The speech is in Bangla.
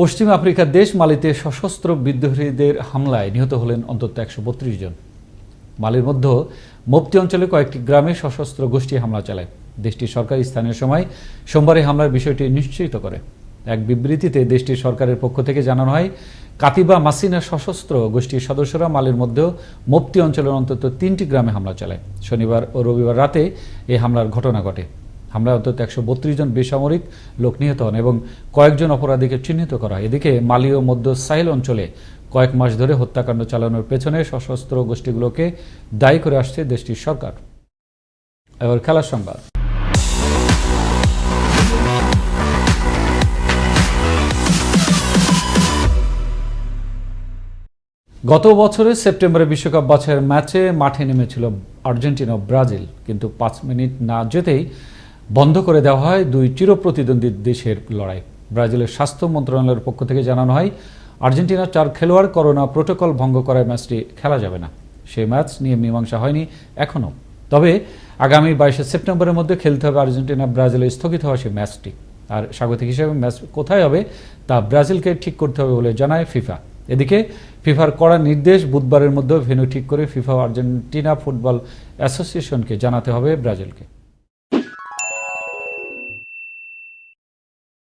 পশ্চিম আফ্রিকার দেশ মালিতে সশস্ত্র বিদ্রোহীদের হামলায় নিহত হলেন অন্তত একশো বত্রিশ জন। মালির মধ্যে মুফতি অঞ্চলে কয়েকটি গ্রামে সশস্ত্র গোষ্ঠী হামলা চালায়। দেশটির সরকার স্থানীয় সময় সোমবারে হামলার বিষয়টি নিশ্চিত করে। এক বিবৃতিতে দেশটির সরকারের পক্ষ থেকে জানানো হয়, কাতিবা মাসিনা সশস্ত্র গোষ্ঠীর সদস্যরা মালির মধ্যেও মুফতি অঞ্চলের অন্তত তিনটি গ্রামে হামলা চালায়। শনিবার ও রবিবার রাতে এই হামলার ঘটনা ঘটে। হামলায় অন্তত একশো বত্রিশ জন বেসামরিক লোক নিহত হন এবং কয়েকজন অপরাধীকে চিহ্নিত করা এদিকে মালি ও মধ্য সাহেল অঞ্চলে কয়েক মাস ধরে হত্যাকাণ্ড চালানোর পেছনে সশস্ত্র গোষ্ঠীগুলোকে দায়ী করে আসছে দেশটির সরকার। এবার খেলার সংবাদ। গত বছরের সেপ্টেম্বরে বিশ্বকাপ বাছাইয়ের ম্যাচে মাঠে নেমেছিল আর্জেন্টিনা ও ব্রাজিল, কিন্তু পাঁচ মিনিট না যেতেই বন্ধ করে দেওয়া হয় দুই চিরপ্রতিদ্বন্দ্বী দেশের লড়াই। ব্রাজিলের স্বাস্থ্য মন্ত্রণালয়ের পক্ষ থেকে জানানো হয় আর্জেন্টিনার চার খেলোয়াড় করোনা প্রোটোকল ভঙ্গ করায় ম্যাচটি খেলা যাবে না। সেই ম্যাচ নিয়ে মীমাংসা হয়নি এখনও। তবে আগামী বাইশে সেপ্টেম্বরের মধ্যে খেলতে হবে আর্জেন্টিনা, ব্রাজিলে স্থগিত হওয়া সেই ম্যাচটি। আর স্বাগতিক হিসেবে ম্যাচ কোথায় হবে তা ব্রাজিলকে ঠিক করতে হবে বলে জানায় ফিফা। এদিকে, ফিফার কড়া নির্দেশ বুধবারের মধ্যে ভেন্যু ঠিক করে ফিফা আর্জেন্টিনা ফুটবল অ্যাসোসিয়েশনকে জানাতে হবে ব্রাজিলকে।